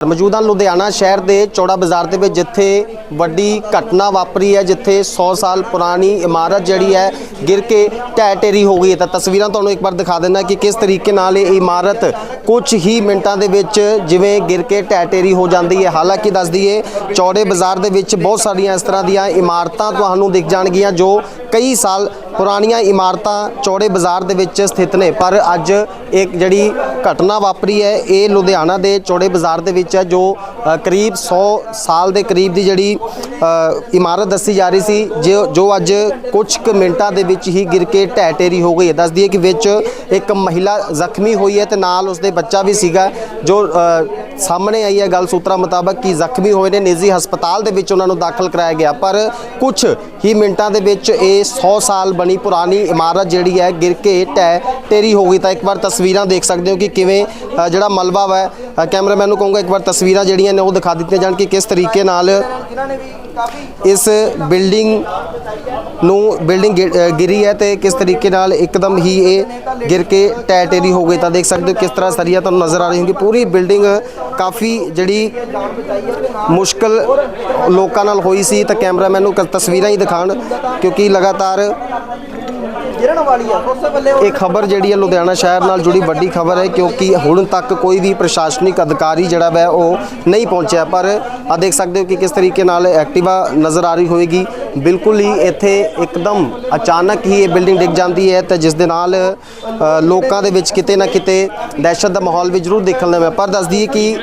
ਮੌਜੂਦਾ ਲੁਧਿਆਣਾ ਸ਼ਹਿਰ ਦੇ ਚੌੜਾ ਬਾਜ਼ਾਰ ਦੇ ਵਿੱਚ ਜਿੱਥੇ ਵੱਡੀ ਘਟਨਾ ਵਾਪਰੀ ਹੈ, ਜਿੱਥੇ 100 ਸਾਲ ਪੁਰਾਣੀ ਇਮਾਰਤ ਜਿਹੜੀ ਹੈ ਗਿਰ ਕੇ ਢਹਿ ਢੇਰੀ ਹੋ ਗਈ ਹੈ। ਤਾਂ ਤਸਵੀਰਾਂ ਤੁਹਾਨੂੰ ਇੱਕ ਵਾਰ ਦਿਖਾ ਦਿੰਦਾ ਕਿ ਕਿਸ ਤਰੀਕੇ ਨਾਲ ਇਹ ਇਮਾਰਤ ਕੁਝ ਹੀ ਮਿੰਟਾਂ ਦੇ ਵਿੱਚ ਜਿਵੇਂ ਗਿਰ ਕੇ ਢਹਿ ਢੇਰੀ ਹੋ ਜਾਂਦੀ ਹੈ। ਹਾਲਾਂਕਿ ਦੱਸ ਦਈਏ, ਚੌੜੇ ਬਾਜ਼ਾਰ ਦੇ ਵਿੱਚ ਬਹੁਤ ਸਾਰੀਆਂ ਇਸ ਤਰ੍ਹਾਂ ਦੀਆਂ ਇਮਾਰਤਾਂ ਤੁਹਾਨੂੰ ਦਿਖ ਜਾਣਗੀਆਂ, ਜੋ ਕਈ ਸਾਲ ਪੁਰਾਣੀਆਂ ਇਮਾਰਤਾਂ ਚੌੜੇ ਬਾਜ਼ਾਰ ਦੇ ਵਿੱਚ ਸਥਿਤ ਨੇ, ਪਰ ਅੱਜ ਇੱਕ ਜਿਹੜੀ ਘਟਨਾ ਵਾਪਰੀ ਹੈ, ਇਹ ਲੁਧਿਆਣਾ ਦੇ ਚੌੜੇ ਬਾਜ਼ਾਰ ਦੇ ਵਿੱਚ ਹੈ, ਜੋ ਕਰੀਬ 100 ਸਾਲ ਦੇ ਕਰੀਬ ਦੀ ਜਿਹੜੀ ਇਮਾਰਤ ਦੱਸੀ ਜਾ ਰਹੀ ਸੀ, ਜੋ ਜੋ ਅੱਜ ਕੁਝ ਕੁ ਮਿੰਟਾਂ ਦੇ ਵਿੱਚ ਹੀ ਗਿਰ ਕੇ ਢਹਿ ਢੇਰੀ ਹੋ ਗਈ ਹੈ। ਦੱਸਦੀ ਹੈ ਕਿ ਵਿੱਚ ਇੱਕ ਮਹਿਲਾ ਜ਼ਖਮੀ ਹੋਈ ਹੈ ਤੇ ਨਾਲ ਉਸਦੇ ਬੱਚਾ ਵੀ ਸੀਗਾ, ਜੋ ਸਾਹਮਣੇ ਆਈ ਹੈ ਗੱਲ ਸੂਤਰਾਂ ਮੁਤਾਬਕ ਕਿ ਜ਼ਖਮੀ ਹੋਏ ਨੇ ਨਿੱਜੀ ਹਸਪਤਾਲ ਦੇ ਵਿੱਚ ਉਹਨਾਂ ਨੂੰ ਦਾਖਲ ਕਰਾਇਆ ਗਿਆ। ਪਰ ਕੁਝ ਹੀ ਮਿੰਟਾਂ ਦੇ ਵਿੱਚ ਇਹ 100 ਸਾਲ ਬਣੀ ਪੁਰਾਣੀ ਇਮਾਰਤ ਜਿਹੜੀ ਹੈ ਗਿਰ ਕੇ ਢਹਿ ਢੇਰੀ ਹੋ ਗਈ। ਤਾਂ ਇੱਕ ਵਾਰ ਤਸਵੀਰਾਂ ਦੇਖ ਸਕਦੇ ਹੋ ਕਿ ਕਿਵੇਂ ਜਿਹੜਾ ਮਲਬਾ ਵਾ ਕੈਮਰਾਮੈਨ ਨੂੰ ਕਹੂੰਗਾ ਇੱਕ ਵਾਰ ਤਸਵੀਰਾਂ ਜਿਹੜੀਆਂ ਨੇ ਉਹ ਦਿਖਾ ਦਿੱਤੀਆਂ ਜਾਣ ਕਿ ਕਿਸ ਤਰੀਕੇ ਨਾਲ ਇਸ ਬਿਲਡਿੰਗ ਨੂੰ ਬਿਲਡਿੰਗ ਗਿ- ਗਿਰੀ ਹੈ ਤੇ ਕਿਸ ਤਰੀਕੇ ਨਾਲ ਇੱਕਦਮ ਹੀ ਇਹ ਗਿਰ ਕੇ ਟੈ ਟੇਰੀ ਹੋ ਗਈ। ਤਾਂ ਦੇਖ ਸਕਦੇ ਹੋ ਕਿਸ ਤਰ੍ਹਾਂ ਸਰੀਆ ਤੁਹਾਨੂੰ ਨਜ਼ਰ ਆ ਰਹੀ ਹੋਗੀ ਪੂਰੀ ਬਿਲਡਿੰਗ ਕਾਫੀ ਜਿਹੜੀ ਮੁਸ਼ਕਲ ਲੋਕਾਂ ਨਾਲ ਹੋਈ ਸੀ। ਤਾਂ ਕੈਮਰਾਮੈਨ ਨੂੰ ਕ- ਤਸਵੀਰਾਂ ਹੀ ਦਿਖਾਣ ਕਿਉਂਕਿ ਲਗਾਤਾਰ ਗਿਰਨ ਵਾਲੀ ਉਸ ਇਹ ਖਬਰ ਜਿਹੜੀ ਹੈ ਲੁਧਿਆਣਾ ਸ਼ਹਿਰ ਨਾਲ ਜੁੜੀ ਵੱਡੀ ਖਬਰ ਹੈ ਕਿਉਂਕਿ ਹੁਣ ਤੱਕ ਕੋਈ ਵੀ ਪ੍ਰਸ਼ਾਸਨਿਕ ਅਧਿਕਾਰੀ ਜਿਹੜਾ ਵੈ ਉਹ ਨਹੀਂ ਪਹੁੰਚਿਆ। ਪਰ ਆ ਦੇਖ ਸਕਦੇ ਹੋ ਕਿ ਕਿਸ ਤਰੀਕੇ ਨਾਲ ਐਕਟਿਵਾ ਨਜ਼ਰ ਆ ਰਹੀ ਹੋਏਗੀ ਬਿਲਕੁਲ ਹੀ ਇੱਥੇ ਇੱਕਦਮ ਅਚਾਨਕ ਹੀ ਇਹ ਬਿਲਡਿੰਗ ਡਿੱਗ ਜਾਂਦੀ ਹੈ ਤੇ ਜਿਸ ਦੇ ਨਾਲ ਲੋਕਾਂ ਦੇ ਵਿੱਚ ਕਿਤੇ ਨਾ ਕਿਤੇ ਦਹਿਸ਼ਤ ਦਾ ਮਾਹੌਲ ਵੀ ਜ਼ਰੂਰ ਦੇਖਣ ਨੂੰ ਮਿਲਿਆ। ਪਰ ਦੱਸ ਦਈਏ ਕਿ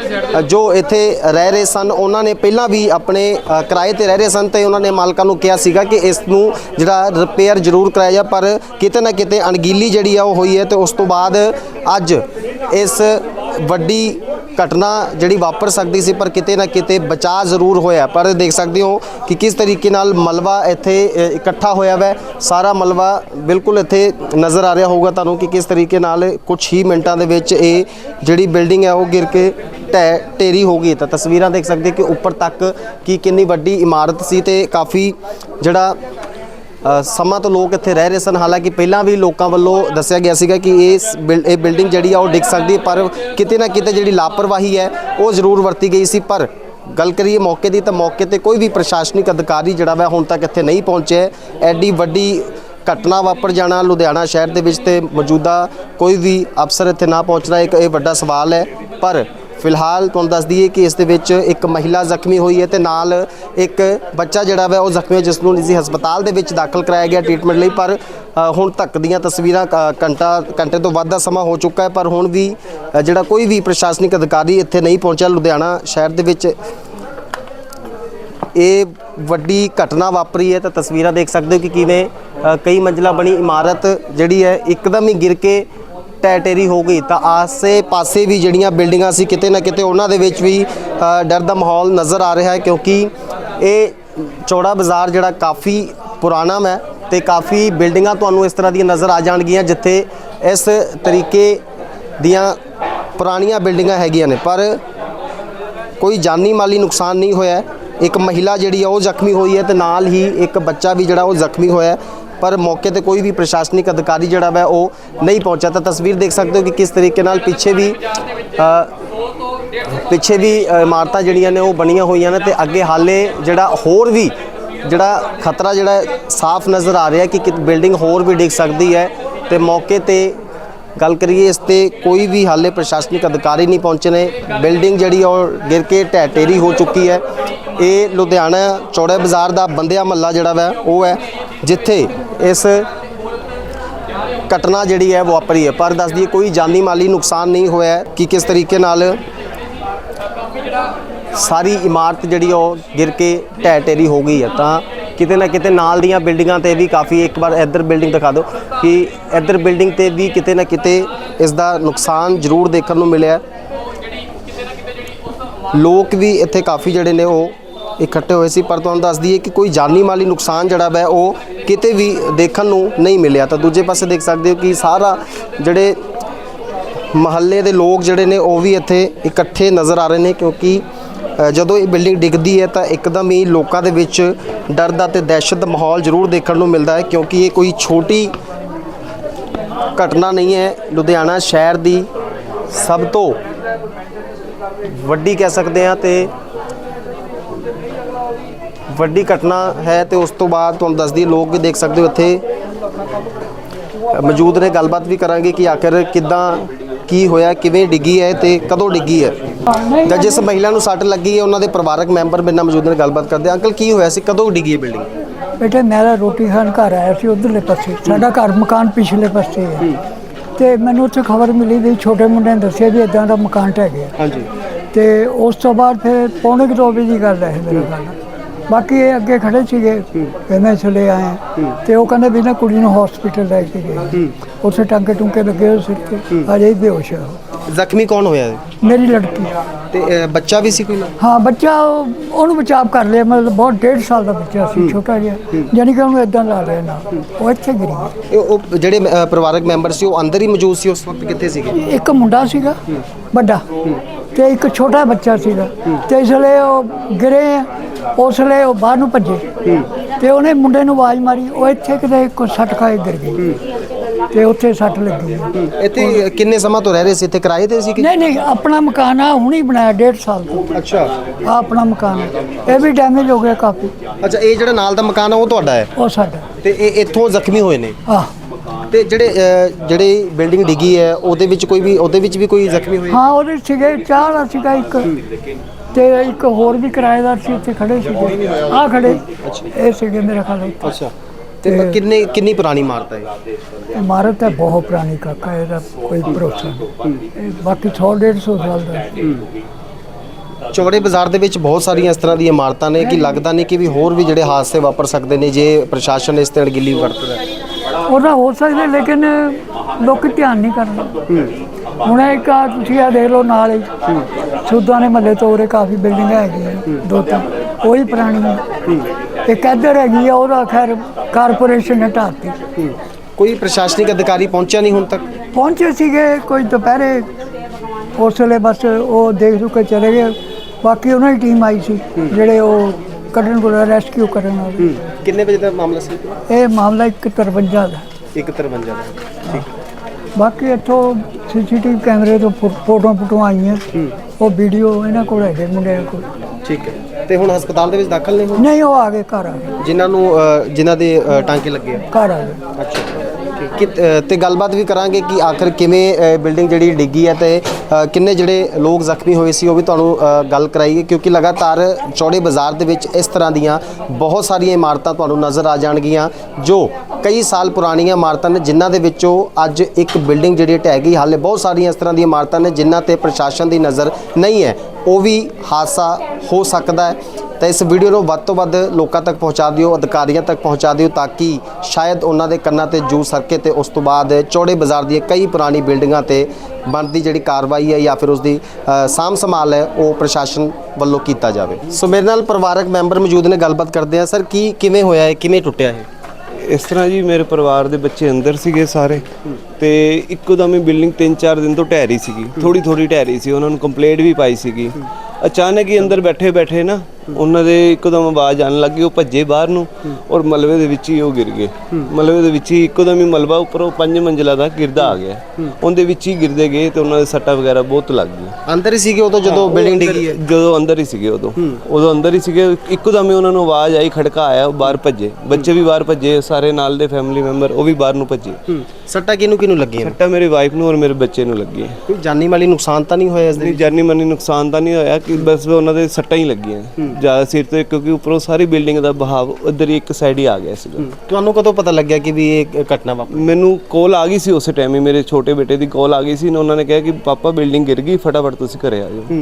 ਜੋ ਇੱਥੇ ਰਹਿ ਰਹੇ ਸਨ, ਉਹਨਾਂ ਨੇ ਪਹਿਲਾਂ ਵੀ ਆਪਣੇ ਕਿਰਾਏ ਤੇ ਰਹਿ ਰਹੇ ਸਨ ਤੇ ਉਹਨਾਂ ਨੇ ਮਾਲਕਾਂ ਨੂੰ ਕਿਹਾ ਸੀਗਾ ਕਿ ਇਸ ਨੂੰ ਜਿਹੜਾ ਰਿਪੇਅਰ ਜ਼ਰੂਰ ਕਰਾਇਆ ਜਾ, ਪਰ ਕਿਤੇ ਨਾ ਕਿਤੇ ਅਣਗੀਲੀ ਜਿਹੜੀ ਆ ਉਹ ਹੋਈ ਹੈ ਤੇ ਉਸ ਤੋਂ ਬਾਅਦ ਅੱਜ ਇਸ ਵੱਡੀ ਘਟਨਾ ਜਿਹੜੀ ਵਾਪਰ ਸਕਦੀ ਸੀ, ਪਰ ਕਿਤੇ ਨਾ ਕਿਤੇ ਬਚਾਅ ਜ਼ਰੂਰ ਹੋਇਆ। ਪਰ ਦੇਖ ਸਕਦੇ ਹੋ ਕਿ ਕਿਸ ਤਰੀਕੇ ਨਾਲ ਮਲਵਾ ਇੱਥੇ ਇਕੱਠਾ ਹੋਇਆ ਵੈ। ਸਾਰਾ ਮਲਵਾ ਬਿਲਕੁਲ ਇੱਥੇ ਨਜ਼ਰ ਆ ਰਿਹਾ ਹੋਊਗਾ ਤੁਹਾਨੂੰ ਕਿ ਕਿਸ ਤਰੀਕੇ ਨਾਲ ਕੁਝ ਹੀ ਮਿੰਟਾਂ ਦੇ ਵਿੱਚ ਇਹ ਜਿਹੜੀ ਬਿਲਡਿੰਗ ਹੈ, ਉਹ ਗਿਰ ਕੇ ਢਹਿ, ਢੇਰੀ ਹੋ ਗਈ। ਤਾਂ ਤਸਵੀਰਾਂ ਦੇਖ ਸਕਦੇ ਕਿ ਉੱਪਰ ਤੱਕ ਕਿ ਕਿੰਨੀ ਵੱਡੀ ਇਮਾਰਤ ਸੀ ਤੇ ਕਾਫੀ ਜਿਹੜਾ ਸਮਾਂ ਤੋਂ ਲੋਕ ਇੱਥੇ ਰਹਿ ਰਹੇ ਸਨ। ਹਾਲਾਂਕਿ ਪਹਿਲਾਂ ਵੀ ਲੋਕਾਂ ਵੱਲੋਂ ਦੱਸਿਆ ਗਿਆ ਸੀਗਾ ਕਿ ਇਸ ਬਿਲ- ਇਹ ਬਿਲਡਿੰਗ ਜਿਹੜੀ ਆ ਉਹ ਡਿੱਗ ਸਕਦੀ ਹੈ, ਪਰ ਕਿਤੇ ਨਾ ਕਿਤੇ ਜਿਹੜੀ ਲਾਪਰਵਾਹੀ ਹੈ, ਉਹ ਜ਼ਰੂਰ ਵਰਤੀ ਗਈ ਸੀ। ਪਰ ਗੱਲ ਕਰੀਏ ਮੌਕੇ ਦੀ ਤਾਂ ਮੌਕੇ ਤੇ ਕੋਈ ਵੀ ਪ੍ਰਸ਼ਾਸਨਿਕ ਅਧਿਕਾਰੀ ਜਿਹੜਾ ਵਾ ਹੁਣ ਤੱਕ ਇੱਥੇ ਨਹੀਂ ਪਹੁੰਚਿਆ ਐਡੀ ਵੱਡੀ ਘਟਨਾ ਵਾਪਰ ਜਾਣਾ ਲੁਧਿਆਣਾ ਸ਼ਹਿਰ ਦੇ ਵਿੱਚ ਤੇ ਮੌਜੂਦਾ ਕੋਈ ਵੀ ਅਫਸਰ ਇੱਥੇ ਨਾ ਪਹੁੰਚਣਾ ਇੱਕ ਇਹ ਵੱਡਾ ਸਵਾਲ ਹੈ। ਪਰ ਫਿਲਹਾਲ ਤੁਹਾਨੂੰ ਦੱਸ ਦਈਏ ਕਿ ਇਸ ਦੇ ਵਿੱਚ ਇੱਕ ਮਹਿਲਾ ਜ਼ਖਮੀ ਹੋਈ ਹੈ ਤੇ ਨਾਲ ਇੱਕ ਬੱਚਾ ਜਿਹੜਾ ਵਾ, ਉਹ ਜ਼ਖਮੀ ਹੈ, ਜਿਸ ਨੂੰ ਨਿੱਜੀ ਹਸਪਤਾਲ ਦੇ ਵਿੱਚ ਦਾਖਲ ਕਰਾਇਆ ਗਿਆ ਟ੍ਰੀਟਮੈਂਟ ਲਈ। ਪਰ ਹੁਣ ਤੱਕ ਦੀਆਂ ਤਸਵੀਰਾਂ ਘੰਟਾ, ਘੰਟੇ ਤੋਂ ਵੱਧ ਦਾ ਸਮਾਂ ਹੋ ਚੁੱਕਾ ਹੈ, ਪਰ ਹੁਣ ਵੀ ਜਿਹੜਾ ਕੋਈ ਵੀ ਪ੍ਰਸ਼ਾਸਨਿਕ ਅਧਿਕਾਰੀ ਇੱਥੇ ਨਹੀਂ ਪਹੁੰਚਿਆ, ਲੁਧਿਆਣਾ ਸ਼ਹਿਰ ਦੇ ਵਿੱਚ। ਇਹ ਵੱਡੀ ਘਟਨਾ ਵਾਪਰੀ ਹੈ, ਤਾਂ ਤਸਵੀਰਾਂ ਦੇਖ ਸਕਦੇ ਹੋ ਕਿ ਕਿਵੇਂ ਕਈ ਮੰਜ਼ਲਾ ਬਣੀ। ਇਮਾਰਤ ਜਿਹੜੀ ਹੈ, ਇੱਕਦਮ ਹੀ ਗਿਰ ਕੇ ਟੈਟੇਰੀ ਹੋ ਗਈ ਤਾਂ ਆਸੇ ਪਾਸੇ ਵੀ ਜਿਹੜੀਆਂ ਬਿਲਡਿੰਗਾਂ ਸੀ ਕਿਤੇ ਨਾ ਕਿਤੇ ਉਹਨਾਂ ਦੇ ਵਿੱਚ ਵੀ ਡਰ ਦਾ ਮਾਹੌਲ ਨਜ਼ਰ ਆ ਰਿਹਾ ਹੈ ਕਿਉਂਕਿ ਇਹ ਚੌੜਾ ਬਾਜ਼ਾਰ ਜਿਹੜਾ ਕਾਫੀ ਪੁਰਾਣਾ ਹੈ ਤੇ ਕਾਫੀ ਬਿਲਡਿੰਗਾਂ ਤੁਹਾਨੂੰ ਇਸ ਤਰ੍ਹਾਂ ਦੀਆਂ ਨਜ਼ਰ ਆ ਜਾਣਗੀਆਂ ਜਿੱਥੇ ਇਸ ਤਰੀਕੇ ਦੀਆਂ ਪੁਰਾਣੀਆਂ ਬਿਲਡਿੰਗਾਂ ਹੈਗੀਆਂ ਨੇ। ਪਰ ਕੋਈ ਜਾਨੀ ਮਾਲੀ ਨੁਕਸਾਨ ਨਹੀਂ ਹੋਇਆ। ਇੱਕ ਮਹਿਲਾ ਜਿਹੜੀ ਆ ਉਹ ਜ਼ਖਮੀ ਹੋਈ ਹੈ ਤੇ ਨਾਲ ਹੀ ਇੱਕ ਬੱਚਾ ਵੀ ਜਿਹੜਾ ਉਹ ਜ਼ਖਮੀ ਹੋਇਆ। ਪਰ ਮੌਕੇ ਤੇ ਕੋਈ ਵੀ ਪ੍ਰਸ਼ਾਸਨਿਕ ਅਧਿਕਾਰੀ ਜਿਹੜਾ ਵਾ ਉਹ ਨਹੀਂ ਪਹੁੰਚਿਆ। ਤਾਂ ਤਸਵੀਰ ਦੇਖ ਸਕਦੇ ਹੋ ਕਿ ਕਿਸ ਤਰੀਕੇ ਨਾਲ ਪਿੱਛੇ ਵੀ ਪਿੱਛੇ ਵੀ ਇਮਾਰਤਾਂ ਜਿਹੜੀਆਂ ਨੇ ਉਹ ਬਣੀਆਂ ਹੋਈਆਂ ਨੇ ਤੇ ਅੱਗੇ ਹਾਲੇ ਜਿਹੜਾ ਹੋਰ ਵੀ ਜਿਹੜਾ ਖਤਰਾ ਜਿਹੜਾ ਸਾਫ਼ ਨਜ਼ਰ ਆ ਰਿਹਾ ਕਿ ਕਿ ਬਿਲਡਿੰਗ ਹੋਰ ਵੀ ਡਿੱਗ ਸਕਦੀ ਹੈ ਤੇ ਮੌਕੇ ਤੇ ਗੱਲ ਕਰੀਏ ਇਸ ਤੇ ਕੋਈ ਵੀ ਹਾਲੇ ਪ੍ਰਸ਼ਾਸਨਿਕ ਅਧਿਕਾਰੀ ਨਹੀਂ ਪਹੁੰਚੇ ਨੇ। ਬਿਲਡਿੰਗ ਜਿਹੜੀ ਉਹ ਗਿਰ ਕੇ ਢਹਿ ਢੇਰੀ ਹੋ ਚੁੱਕੀ ਹੈ। ਇਹ ਲੁਧਿਆਣਾ ਚੌੜੇ ਬਾਜ਼ਾਰ ਦਾ ਬੰਦਿਆ ਮਹੱਲਾ ਜਿਹੜਾ ਵਾ ਉਹ ਹੈ, ਜਿੱਥੇ ਇਸ ਘਟਨਾ ਜਿਹੜੀ ਹੈ ਵਾਪਰੀ ਹੈ। ਪਰ ਦੱਸਦੀ ਦਈਏ, ਕੋਈ ਜਾਨੀ ਮਾਲੀ ਨੁਕਸਾਨ ਨਹੀਂ ਹੋਇਆ ਕਿ ਕਿਸ ਤਰੀਕੇ ਨਾਲ ਸਾਰੀ ਇਮਾਰਤ ਜਿਹੜੀ ਉਹ ਗਿਰ ਕੇ ਢਹਿ ਢੇਰੀ ਹੋ ਗਈ ਹੈ। ਤਾਂ ਕਿਤੇ ਨਾ ਕਿਤੇ ਨਾਲ ਦੀਆਂ ਬਿਲਡਿੰਗਾਂ ਤੇ ਵੀ ਕਾਫੀ ਇੱਕ ਵਾਰ ਇੱਧਰ ਬਿਲਡਿੰਗ ਦਿਖਾ ਦਿਓ ਕਿ ਇੱਧਰ ਬਿਲਡਿੰਗ ਤੇ ਵੀ ਕਿਤੇ ਨਾ ਕਿਤੇ ਇਸ ਦਾ ਨੁਕਸਾਨ ਜ਼ਰੂਰ ਦੇਖਣ ਨੂੰ ਮਿਲਿਆ ਲੋਕ ਵੀ ਇੱਥੇ ਕਾਫੀ ਜਿਹੜੇ ਨੇ ਉਹ ਇਕੱਠੇ ਹੋਏ ਸੀ, ਪਰ ਤੁਹਾਨੂੰ ਦੱਸ ਦਈਏ ਕਿ ਕੋਈ ਜਾਨੀ ਮਾਲੀ ਨੁਕਸਾਨ ਜਿਹੜਾ ਵੈ, ਉਹ ਕਿਤੇ ਵੀ ਦੇਖਣ ਨੂੰ ਨਹੀਂ ਮਿਲਿਆ। ਤਾਂ ਦੂਜੇ ਪਾਸੇ ਦੇਖ ਸਕਦੇ ਹੋ ਕਿ ਸਾਰਾ ਜਿਹੜੇ ਮਹੱਲੇ ਦੇ ਲੋਕ ਜਿਹੜੇ ਨੇ, ਉਹ ਵੀ ਇੱਥੇ ਇਕੱਠੇ ਨਜ਼ਰ ਆ ਰਹੇ ਨੇ, ਕਿਉਂਕਿ ਜਦੋਂ ਇਹ ਬਿਲਡਿੰਗ ਡਿੱਗਦੀ ਹੈ, ਤਾਂ ਇੱਕਦਮ ਹੀ ਲੋਕਾਂ ਦੇ ਵਿੱਚ ਡਰ ਦਾ ਤੇ ਦਹਿਸ਼ਤ ਦਾ ਮਾਹੌਲ ਜ਼ਰੂਰ ਦੇਖਣ ਨੂੰ ਮਿਲਦਾ ਹੈ, ਕਿਉਂਕਿ ਇਹ ਕੋਈ ਛੋਟੀ ਘਟਨਾ ਨਹੀਂ ਹੈ। ਲੁਧਿਆਣਾ ਸ਼ਹਿਰ ਦੀ ਸਭ ਤੋਂ ਵੱਡੀ ਕਹਿ ਸਕਦੇ ਆ ਤੇ ਵੱਡੀ ਘਟਨਾ ਹੈ ਤੇ ਉਸ ਤੋਂ ਬਾਅਦ ਤੁਹਾਨੂੰ ਦੱਸਦੀ ਲੋਕ ਵੀ ਦੇਖ ਸਕਦੇ ਹੋ ਇੱਥੇ। ਮੌਜੂਦ ਨੇ ਗੱਲਬਾਤ ਵੀ ਕਰਾਂਗੇ ਕਿ ਆਖਰ ਕਿੱਦਾਂ ਕੀ ਹੋਇਆ ਕਿਵੇਂ ਡਿੱਗੀ ਹੈ ਤੇ ਕਦੋਂ ਡਿੱਗੀ ਹੈ। ਜਾਂ ਜਿਸ ਮਹਿਲਾ ਨੂੰ ਸੱਟ ਲੱਗੀ ਹੈ ਉਹਨਾਂ ਦੇ ਪਰਿਵਾਰਕ ਮੈਂਬਰ ਮੇਰੇ ਨਾਲ ਮੌਜੂਦ ਨੇ ਗੱਲਬਾਤ ਕਰਦੇ। ਅੰਕਲ ਕੀ ਹੋਇਆ ਸੀ? ਕਦੋਂ ਡਿੱਗੀ ਹੈ ਬਿਲਡਿੰਗ? ਬੇਟੇ ਮੇਰਾ ਰੋਟੀ ਖਾਣ ਘਰ ਆਇਆ ਸੀ ਉਧਰਲੇ ਪਾਸੇ। ਸਾਡਾ ਘਰ ਮਕਾਨ ਪਿਛਲੇ ਪਾਸੇ ਹੈ। ਤੇ ਮੈਨੂੰ ਉੱਥੇ ਖਬਰ ਮਿਲੀ ਵੀ ਛੋਟੇ ਮੁੰਡੇ ਨੇ ਦੱਸਿਆ ਵੀ ਇਦਾਂ ਦਾ ਮਕਾਨ ਢਹਿ ਗਿਆ। ਹਾਂਜੀ। ਤੇ ਉਸ ਤੋਂ ਬਾਅਦ ਫਿਰ ਪੌਣੇ ਕੁ ਦੋ ਵਜੇ ਦੀ ਗੱਲ ਹੈ ਮੇਰੇ ਨਾਲ ਬਾਕੀ ਇਹ ਅੱਗੇ ਖੜੇ ਸੀਗੇ ਮੈਂ ਚਲੇ ਆਏ। ਤੇ ਉਹ ਕਹਿੰਦੇ ਵੀ ਨਾ ਕੁੜੀ ਨੂੰ ਹਸਪੀਟਲ ਲੈ ਕੇ ਗਏ। ਉੱਥੇ ਟਾਂਕੇ ਟੁੰਕੇ ਲੱਗੇ ਹੋਏ ਸਿਰ ਤੇ। ਅਜੇ ਹੀ ਬੇਹੋਸ਼ ਹੈ। ਜ਼ਖਮੀ ਕੌਣ ਹੋਇਆ? ਮੇਰੀ ਲੜਕੀ। ਤੇ ਅ, ਬੱਚਾ ਵੀ ਸੀ ਕੋਈ? ਨਾਲ ਹਾਂ ਬੱਚਾ ਉਹ- ਉਹਨੂੰ ਬਚਾਅ ਕਰ ਲਿਆ। ਮਤਲਬ ਬਹੁਤ ਡੇਢ ਸਾਲ ਦਾ ਬੱਚਾ ਸੀ ਛੋਟਾ ਜਿਹਾ। ਯਾਨੀ ਕਿ ਉਹਨੂੰ ਇਦਾਂ ਲਾ ਲਿਆ ਨਾ। ਉਹ ਇੱਥੇ ਗਿਰੀ। ਇਹ ਉਹ ਜਿਹੜੇ ਅ, ਪਰਿਵਾਰਕ ਮੈਂਬਰ ਸੀ ਉਹ ਅੰਦਰ ਹੀ ਮੌਜੂਦ ਸੀ ਉਸ ਵਕਤ ਕਿੱਥੇ ਸੀਗੇ? ਇੱਕ ਮੁੰਡਾ ਸੀਗਾ ਵੱਡਾ ਤੇ ਇੱਕ ਛੋਟਾ ਬੱਚਾ ਸੀਗਾ। ਤੇ ਇਸ ਲਈ ਉਹ ਗਿਰੇ ਆ। ਉਸ ਉਹ ਬਾਹਰ ਨੂੰ ਭੱਜੇ। ਤੇ ਉਹਨੇ ਮੁੰਡੇ ਨੂੰ ਆਵਾਜ਼ ਮਾਰੀ ਉਹ ਇੱਥੇ ਕਿਤੇ ਕੋ ਸੱਟ ਖਾਏ ਗਿਰ ਗਈ। ਤੇ ਉੱਥੇ ਸੱਟ ਲੱਗੀ। ਇੱਥੇ ਕਿੰਨੇ ਸਮਾਂ ਤੋਂ ਰਹਿ ਰਹੇ ਸੀ? ਇੱਥੇ ਕਿਰਾਏ ਤੇ ਸੀ ਕਿ ਨਹੀਂ ਨਹੀਂ ਆਪਣਾ ਮਕਾਨ ਆ ਹੁਣੀ ਬਣਾਇਆ ਡੇਢ ਸਾਲ ਤੋਂ। ਅੱਛਾ। ਆ ਆਪਣਾ ਮਕਾਨ ਹੈ ਇਹ ਵੀ ਡੈਮੇਜ ਹੋ ਗਿਆ ਕਾਫੀ। ਅੱਛਾ ਇਹ ਜਿਹੜਾ ਨਾਲ ਦਾ ਮਕਾਨ ਹੈ ਉਹ ਤੁਹਾਡਾ ਹੈ? ਉਹ ਸਾਡਾ। ਤੇ ਇਹ ਇੱਥੋਂ ਜ਼ਖਮੀ ਹੋਏ ਨੇ? ਆ ਤੇ ਜਿਹੜੇ ਜਿਹੜੀ ਬਿਲਡਿੰਗ ਡਿੱਗੀ ਹੈ ਉਹਦੇ ਵਿੱਚ ਕੋਈ ਵੀ ਉਹਦੇ ਵਿੱਚ ਵੀ ਕੋਈ ਜ਼ਖਮੀ ਹੋਏ? ਹਾਂ ਉਹਦੇ ਸੀਗੇ ਚਾਹ ਵਾਲਾ ਸੀਗਾ ਇੱਕ। ਤੇ ਇੱਕ ਹੋਰ ਵੀ ਕਿਰਾਏਦਾਰ ਸੀ ਉੱਥੇ ਖੜੇ ਸੀਗੇ ਆ ਖੜੇ ਇਹ ਸੀਗੇ ਮੇਰੇ ਖਿਆਲ ਅੱਛਾ। ਤੇ ਕਿੰਨੇ ਕਿੰਨੀ ਪੁਰਾਣੀ ਇਮਾਰਤ ਹੈ ਇਹ? ਇਮਾਰਤ ਹੈ ਬਹੁਤ ਪੁਰਾਣੀ ਕਾਕਾ ਇਹਦਾ ਕੋਈ ਭਰੋਸਾ ਨਹੀਂ। ਇਹ ਬਾਕੀ 100 150 ਸਾਲ ਦਾ। ਹੈ। ਚੌੜੇ ਬਾਜ਼ਾਰ ਦੇ ਵਿੱਚ ਬਹੁਤ ਸਾਰੀਆਂ ਇਸ ਤਰ੍ਹਾਂ ਦੀਆਂ ਇਮਾਰਤਾਂ ਨੇ ਕਿ ਲੱਗਦਾ ਨਹੀਂ ਕਿ ਵੀ ਹੋਰ ਵੀ ਜਿਹੜੇ ਹਾਦਸੇ ਵਾਪਰ ਸਕਦੇ ਨੇ ਜੇ ਪ੍ਰਸ਼ਾਸਨ ਇਸ ਤੇ ਅਣਗਿੱਲੀ ਵਰਤਦਾ ਹੈ। ਉਹਦਾ ਹੋ ਸਕਦਾ ਲੇਕਿਨ ਲੋਕ ਧਿਆਨ ਨਹੀਂ ਕਰਦੇ। ਹੁਣ ਇੱਕ ਆ ਤੁਸੀਂ ਆ ਦੇਖ ਲਓ ਨਾਲ ਹੀ। ਸੁੱਦਾਂ ਨੇ ਮੱਲੇ ਤੋਂ ਉਰੇ ਕਾਫੀ ਬਿਲਡਿੰਗਾਂ ਹੈਗੀਆਂ ਦੋ ਤਿੰਨ। ਉਹੀ ਪੁਰਾਣੀ ਹੈ। ਇੱਕ ਇੱਧਰ ਹੈਗੀ ਆ ਉਹਦਾ ਖੈਰ ਕਾਰਪੋਰੇਸ਼ਨ ਨੇ ਢਾਤੀ। ਕੋਈ ਪ੍ਰਸ਼ਾਸਨਿਕ ਅਧਿਕਾਰੀ ਪਹੁੰਚਿਆ ਨਹੀਂ ਹੁਣ ਤੱਕ? ਪਹੁੰਚੇ ਸੀਗੇ ਕੋਈ ਦੁਪਹਿਰੇ। ਉਸ ਵੇਲੇ ਬਸ ਉਹ ਦੇਖ ਕੇ ਚਲੇ ਗਏ। ਬਾਕੀ ਉਹਨਾਂ ਦੀ ਟੀਮ ਆਈ ਸੀ ਜਿਹੜੇ ਉਹ ਕੱਢਣ ਕੋਲ ਰੈਸਕਿਊ ਕਰਨ ਵਾਲੇ। ਕਿੰਨੇ ਵਜੇ ਦਾ ਮਾਮਲਾ ਸੀ? ਇਹ ਮਾਮਲਾ ਇੱਕ 53 ਦਾ। ਇੱਕ 53 ਦਾ। ਠੀਕ। ਬਾਕੀ ਇੱਥੋਂ ਸੀਸੀਟੀਵੀ ਕੈਮਰੇ ਤੋਂ ਫੋ- ਫੋਟੋਆਂ ਫੋਟੋਆਂ ਆਈਆਂ। ਉਹ ਵੀਡੀਓ ਇਹਨਾਂ ਕੋਲ ਹੈਗੇ ਮੁੰਡਿਆਂ ਕੋਲ। ਠੀਕ ਹੈ। ਤੇ ਹੁਣ ਹਸਪਤਾਲ ਦੇ ਵਿੱਚ ਦਾਖਲ ਨੇ ਹੁਣ ਨਹੀਂ ਉਹ ਆ ਗਏ ਘਰ ਆ ਗਏ। ਜਿਨ੍ਹਾਂ ਨੂੰ ਅ, ਜਿਨ੍ਹਾਂ ਦੇ ਅ, ਟਾਂਕੇ ਲੱਗੇ ਆ? ਘਰ ਆ ਗਏ। ਅੱਛਾ। ਕਿ ਅ, ਤੇ ਗੱਲਬਾਤ ਵੀ ਕਰਾਂਗੇ ਕਿ ਆਖਰ ਕਿਵੇਂ ਬਿਲਡਿੰਗ ਜਿਹੜੀ ਡਿੱਗੀ ਹੈ ਤੇ ਅ, ਕਿੰਨੇ ਜਿਹੜੇ ਲੋਕ ਜ਼ਖਮੀ ਹੋਏ ਸੀ ਉਹ ਵੀ ਤੁਹਾਨੂੰ ਅ, ਗੱਲ ਕਰਾਈਏ ਕਿਉਂਕਿ ਲਗਾਤਾਰ ਚੌੜੇ ਬਾਜ਼ਾਰ ਦੇ ਵਿੱਚ ਇਸ ਤਰ੍ਹਾਂ ਦੀਆਂ ਬਹੁਤ ਸਾਰੀਆਂ ਇਮਾਰਤਾਂ ਤੁਹਾਨੂੰ ਨਜ਼ਰ ਆ ਜਾਣਗੀਆਂ ਜੋ ਕਈ ਸਾਲ ਪੁਰਾਣੀਆਂ ਇਮਾਰਤਾਂ ਨੇ ਜਿਨ੍ਹਾਂ ਦੇ ਵਿੱਚੋਂ ਅੱਜ ਇੱਕ ਬਿਲਡਿੰਗ ਜਿਹੜੀ ਢਹਿ ਗਈ। ਹਾਲੇ ਬਹੁਤ ਸਾਰੀਆਂ ਇਸ ਤਰ੍ਹਾਂ ਦੀਆਂ ਇਮਾਰਤਾਂ ਨੇ ਜਿਨ੍ਹਾਂ ਤੇ ਪ੍ਰਸ਼ਾਸਨ ਦੀ ਨਜ਼ਰ ਨਹੀਂ ਹੈ। ਉਹ ਵੀ ਹਾਦਸਾ ਹੋ ਸਕਦਾ ਹੈ। ਤਾਂ ਇਸ ਵੀਡੀਓ ਨੂੰ ਵੱਧ ਤੋਂ ਵੱਧ ਲੋਕਾਂ ਤੱਕ ਪਹੁੰਚਾ ਦਿਓ ਅਧਿਕਾਰੀਆਂ ਤੱਕ ਪਹੁੰਚਾ ਦਿਓ ਤਾਂ ਕਿ ਸ਼ਾਇਦ ਉਹਨਾਂ ਦੇ ਕੰਨਾਂ ਤੇ ਜੂ ਸਰਕੇ ਤੇ ਉਸ ਤੋਂ ਬਾਅਦ ਚੌੜੇ ਬਾਜ਼ਾਰ ਦੀਆਂ ਕਈ ਪੁਰਾਣੀ ਬਿਲਡਿੰਗਾਂ ਤੇ ਬਣਦੀ ਜਿਹੜੀ ਕਾਰਵਾਈ ਹੈ ਜਾਂ ਫਿਰ ਉਸ ਦੀ ਸਾਂਭ ਸੰਭਾਲ ਹੈ ਉਹ ਪ੍ਰਸ਼ਾਸਨ ਵੱਲੋਂ ਕੀਤਾ ਜਾਵੇ। ਸੋ ਮੇਰੇ ਨਾਲ ਪਰਿਵਾਰਕ ਮੈਂਬਰ ਮੌਜੂਦ ਨੇ ਗੱਲਬਾਤ ਕਰਦੇ ਆ ਸਰ ਕੀ ਕਿਵੇਂ ਹੋਇਆ ਹੈ ਕਿਵੇਂ ਟੁੱਟਿਆ ਹੈ ਇਸ ਤਰ੍ਹਾਂ ਜੀ ਮੇਰੇ ਪਰਿਵਾਰ ਦੇ ਬੱਚੇ ਅੰਦਰ ਸੀਗੇ ਸਾਰੇ ਤੇ ਇੱਕੋ ਦਮ ਹੀ ਬਿਲਡਿੰਗ 3-4 ਦਿਨ ਤੋਂ ਢਹਿ ਰਹੀ ਸੀਗੀ। ਥੋੜੀ ਥੋੜੀ ਢਹਿ ਰਹੀ ਸੀ ਉਹਨਾਂ ਨੂੰ ਕੰਪਲੇਂਟ ਵੀ ਪਾਈ ਸੀਗੀ। ਅਚਾਨਕ ਹੀ ਅੰਦਰ ਬੈਠੇ ਬੈਠੇ ਨਾ ਉਹਨਾਂ ਦੇ ਇੱਕਦਮ ਆਵਾਜ਼ ਆਣ ਲੱਗੀ ਉਹ ਭੱਜੇ ਬਾਹਰ ਨੂੰ ਔਰ ਮਲਬੇ ਦੇ ਵਿੱਚ ਹੀ ਉਹ ਗਿਰ ਗਏ। ਮਲਬੇ ਦੇ ਵਿੱਚ ਹੀ ਇੱਕਦਮ ਹੀ ਮਲਬਾ ਉੱਪਰੋਂ ਪੰਜ ਮੰਜ਼ਲਾ ਦਾ ਗਿਰਦਾ ਆ ਗਿਆ। ਉਹਦੇ ਵਿੱਚ ਹੀ ਗਿਰਦੇ ਗਏ ਤੇ ਉਹਨਾਂ ਦੇ ਸੱਟਾਂ ਵਗੈਰਾ ਬਹੁਤ ਲੱਗ ਗਈਆਂ। ਅੰਦਰ ਹੀ ਸੀਗੇ ਉਦੋਂ ਜਦੋਂ ਬਿਲਡਿੰਗ ਡਿੱਗੀ ਹੈ? ਜਦੋਂ ਅੰਦਰ ਹੀ ਸੀਗੇ ਉਦੋਂ। ਉਦੋਂ ਅੰਦਰ ਹੀ ਸੀਗੇ ਇੱਕਦਮ ਹੀ ਉਹਨਾਂ ਨੂੰ ਆਵਾਜ਼ ਆਈ ਖੜਕਾ ਆਇਆ ਉਹ ਬਾਹਰ ਭੱਜੇ। ਬੱਚੇ ਵੀ ਬਾਹਰ ਭੱਜੇ ਸਾਰੇ ਨਾਲ ਦੇ ਫੈਮਿਲੀ ਮੈਂਬਰ ਉਹ ਵੀ ਬਾਹਰ ਨੂੰ ਭੱਜੇ। ਸੱਟਾ ਕਿਹਨੂੰ ਕਿਹਨੂੰ ਲੱਗੀਆਂ? ਸੱਟਾਂ ਮੇਰੀ ਵਾਈਫ ਨੂੰ ਔਰ ਮੇਰੇ ਬੱਚੇ ਨੂੰ ਲੱਗੀ ਕੋਈ ਜਾਨੀ ਮਾਲੀ ਨੁਕਸਾਨ ਤਾਂ ਨਹੀਂ ਹੋਇਆ ਇਸ ਦੇ ਜਾਨੀ ਮਾਨੀ ਨੁਕਸਾਨ ਤਾਂ ਨਹੀਂ ਹੋਇਆ। ਕਿ ਬਸ ਉਹਨਾਂ ਦੇ ਸੱਟਾਂ ਹੀ ਲੱਗੀਆਂ। ਜ਼ਿਆਦਾ ਸਿਰ ਤੋਂ ਕਿਉਂਕਿ ਉੱਪਰੋਂ ਸਾਰੀ ਬਿਲਡਿੰਗ ਦਾ ਬਹਾਵ ਉਧਰ ਹੀ ਇੱਕ ਸਾਈਡ ਹੀ ਆ ਗਿਆ ਸੀਗਾ। ਤੁਹਾਨੂੰ ਕਦੋਂ ਪਤਾ ਲੱਗਿਆ ਕਿ ਵੀ ਇਹ ਘਟਨਾ ਵਾਪਰੀ? ਮੈਨੂੰ ਕਾਲ ਆ ਗਈ ਸੀ ਉਸੇ ਟਾਈਮ ਹੀ ਮੇਰੇ ਛੋਟੇ ਬੇਟੇ ਦੀ ਕਾਲ ਆ ਗਈ ਸੀ ਉਹਨਾਂ ਨੇ ਕਿਹਾ ਕਿ ਪਾਪਾ ਬਿਲਡਿੰਗ ਗਿਰ ਗਈ ਫਟਾਫਟ ਤੁਸੀਂ ਘਰੇ ਆ ਜਾਓ।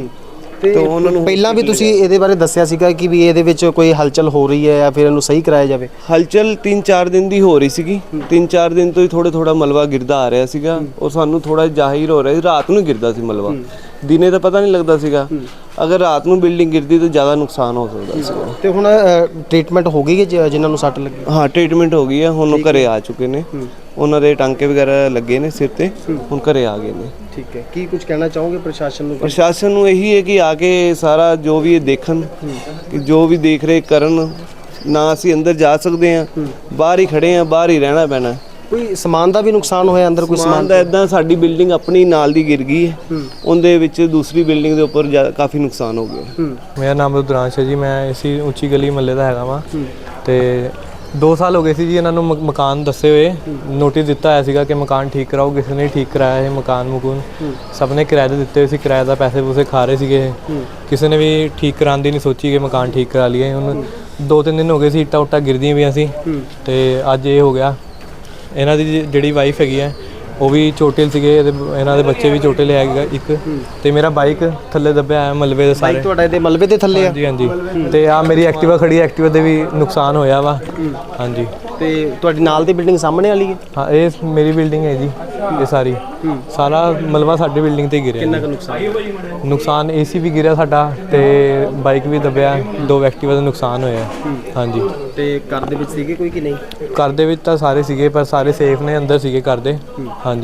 ਤੇ ਉਹਨਾਂ ਨੂੰ ਪਹਿਲਾਂ ਵੀ ਤੁਸੀਂ ਇਹਦੇ ਬਾਰੇ ਦੱਸਿਆ ਸੀਗਾ ਕਿ ਵੀ ਇਹਦੇ ਵਿੱਚ ਕੋਈ ਹਲਚਲ ਹੋ ਰਹੀ ਹੈ ਜਾਂ ਫਿਰ ਇਹਨੂੰ ਸਹੀ ਕਰਾਇਆ ਜਾਵੇ? ਹਲਚਲ 3-4 ਦਿਨ ਦੀ ਹੋ ਰਹੀ ਸੀਗੀ। 3-4 ਦਿਨ ਤੋਂ ਹੀ ਥੋੜਾ ਥੋੜਾ ਮਲਬਾ ਗਿਰਦਾ ਆ ਰਿਹਾ ਸੀਗਾ ਔਰ ਸਾਨੂੰ ਥੋੜਾ ਜ਼ਾਹਿਰ ਹੋ ਰਿਹਾ ਸੀ। ਰਾਤ ਨੂੰ ਗਿਰਦਾ ਸੀ ਮਲਬਾ। ਦਿਨੇ ਤਾਂ ਪਤਾ ਨਹੀਂ ਲੱਗਦਾ ਸੀਗਾ। ਅਗਰ ਰਾਤ ਨੂੰ ਬਿਲਡਿੰਗ ਗਿਰਦੀ ਤਾਂ ਜ਼ਿਆਦਾ ਨੁਕਸਾਨ ਹੋ ਸਕਦਾ ਸੀਗਾ। ਤੇ ਹੁਣ ਟ੍ਰੀਟਮੈਂਟ ਹੋ ਗਈ ਹੈ ਜ- ਜਿਨ੍ਹਾਂ ਨੂੰ ਸੱਟ ਲੱਗੀ? ਹਾਂ ਟ੍ਰੀਟਮੈਂਟ ਹੋ ਗਈ ਹੈ। ਹੁਣ ਉਹ ਘਰੇ ਆ ਚੁੱਕੇ ਨੇ। ਉਹਨਾਂ ਦੇ ਟਾਂਕੇ ਵਗੈਰਾ ਲੱਗੇ ਨੇ ਸਿਰ ਤੇ। ਹੁਣ ਘਰੇ ਆ ਗਏ ਨੇ। ਠੀਕ ਹੈ। ਕੀ ਕੁਝ ਕਹਿਣਾ ਚਾਹੋਗੇ ਪ੍ਰਸ਼ਾਸਨ ਨੂੰ? ਪ੍ਰਸ਼ਾਸਨ ਨੂੰ ਇਹੀ ਹੈ ਕਿ ਆ ਕੇ ਸਾਰਾ ਜੋ ਵੀ ਇਹ ਦੇਖਣ ਕਿ ਜੋ ਵੀ ਦੇਖ ਰਹੇ ਕਰਨ ਨਾ ਅਸੀਂ ਅੰਦਰ ਜਾ ਸਕਦੇ ਹਾਂ। ਬਾਹਰ ਹੀ ਖੜੇ ਹਾਂ ਬਾਹਰ ਹੀ ਰਹਿਣਾ ਪੈਣਾ। ਕੋਈ ਸਮਾਨ ਦਾ ਵੀ ਨੁਕਸਾਨ ਹੋਇਆ ਅੰਦਰ ਕੋਈ ਸਮਾਨ ਦਾ ਇਦਾਂ ਸਾਡੀ ਬਿਲਡਿੰਗ ਆਪਣੀ ਨਾਲ ਦੀ ਗਿਰ ਗਈ ਹੈ। ਉਹਦੇ ਵਿੱਚ ਦੂਸਰੀ ਬਿਲਡਿੰਗ ਦੇ ਉੱਪਰ ਕਾਫੀ ਨੁਕਸਾਨ ਹੋ ਗਿਆ। ਮੇਰਾ ਨਾਮ ਰੁਦਰਾਂਸ਼ ਹੈ ਜੀ ਮੈਂ ਇਸੀ ਉੱਚੀ ਗਲੀ ਮੱਲੇ ਦਾ ਹੈਗਾ ਵਾਂ। ਤੇ 2 ਸਾਲ ਹੋ ਗਏ ਸੀ ਜੀ ਇਹਨਾਂ ਨੂੰ ਮਕਾਨ ਦੱਸੇ ਹੋਏ। ਨੋਟਿਸ ਦਿੱਤਾ ਹੋਇਆ ਸੀਗਾ ਕਿ ਮਕਾਨ ਠੀਕ ਕਰਾਓ ਕਿਸੇ ਨੇ ਠੀਕ ਕਰਾਇਆ ਇਹ ਮਕਾਨ ਮਕੂਨ। ਸਭ ਨੇ ਕਿਰਾਏ ਤੇ ਦਿੱਤੇ ਹੋਏ ਸੀ ਕਿਰਾਏ ਦਾ ਪੈਸੇ ਪੂਸੇ ਖਾ ਰਹੇ ਸੀਗੇ। ਕਿਸੇ ਨੇ ਵੀ ਠੀਕ ਕਰਾਉਣ ਦੀ ਨਹੀਂ ਸੋਚੀ ਕਿ ਮਕਾਨ ਠੀਕ ਕਰਾ ਲਈਏ। ਹੁਣ ਦੋ ਤਿੰਨ ਦਿਨ ਹੋ ਗਏ ਸੀ ਇੱਟਾਂ ਉੱਟਾਂ ਗਿਰਦੀਆਂ ਪਈਆਂ ਸੀ। ਤੇ ਅੱਜ ਇਹ ਹੋ ਗਿਆ। ਇਹਨਾਂ ਦੀ ਜਿਹੜੀ ਵਾਈਫ ਹੈਗੀ ਹੈ ਉਹ ਵੀ ਚੋਟੇ ਸੀਗੇ ਇਹਦੇ ਇਹਨਾਂ ਦੇ ਬੱਚੇ ਵੀ ਚੋਟੇ ਲਿਆ ਗਿਆ ਇੱਕ ਤੇ ਮੇਰਾ ਬਾਈਕ ਥੱਲੇ ਦੱਬਿਆ ਹੈ ਮਲਬੇ ਦੇ ਸਾਰੇ। ਤੁਹਾਡਾ ਇਹਦੇ ਮਲਬੇ ਤੇ ਥੱਲੇ ਆ? ਹਾਂਜੀ ਹਾਂਜੀ। ਤੇ ਆ ਮੇਰੀ ਐਕਟਿਵਾ ਖੜੀ ਐਕਟਿਵਾ ਦੇ ਵੀ ਨੁਕਸਾਨ ਹੋਇਆ ਵਾ। ਹਾਂਜੀ। ਤੇ ਤੁਹਾਡੀ ਨਾਲ ਦੀ ਬਿਲਡਿੰਗ ਸਾਹਮਣੇ ਵਾਲੀ ਹੈ? ਹਾਂ ਇਹ ਮੇਰੀ ਬਿਲਡਿੰਗ ਹੈ ਜੀ ਇਹ ਸਾਰੀ। ਸਾਰਾ ਮਲਬਾ ਸਾਡੀ ਬਿਲਡਿੰਗ ਤੇ ਗਿਰਿਆ ਕਿੰਨਾ। ਕੁ ਨੁਕਸਾਨ ਨੁਕਸਾਨ ਏਸੀ ਵੀ ਗਿਰਿਆ ਸਾਡਾ ਤੇ ਬਾਈਕ ਵੀ ਦੱਬਿਆ। ਦੋ ਐਕਟਿਵਾ ਦਾ ਨੁਕਸਾਨ ਹੋਇਆ। ਹਾਂਜੀ। ਤੇ ਘਰ ਦੇ ਵਿੱਚ ਸੀਗੇ ਕੋਈ ਕਿ ਨਹੀਂ? ਘਰ ਦੇ ਵਿੱਚ ਤਾਂ ਸਾਰੇ ਸੀਗੇ ਪਰ ਸਾਰੇ ਸੇਫ ਨੇ ਅੰਦਰ ਸੀਗੇ ਘਰ ਦੇ। ਹਾਂਜੀ।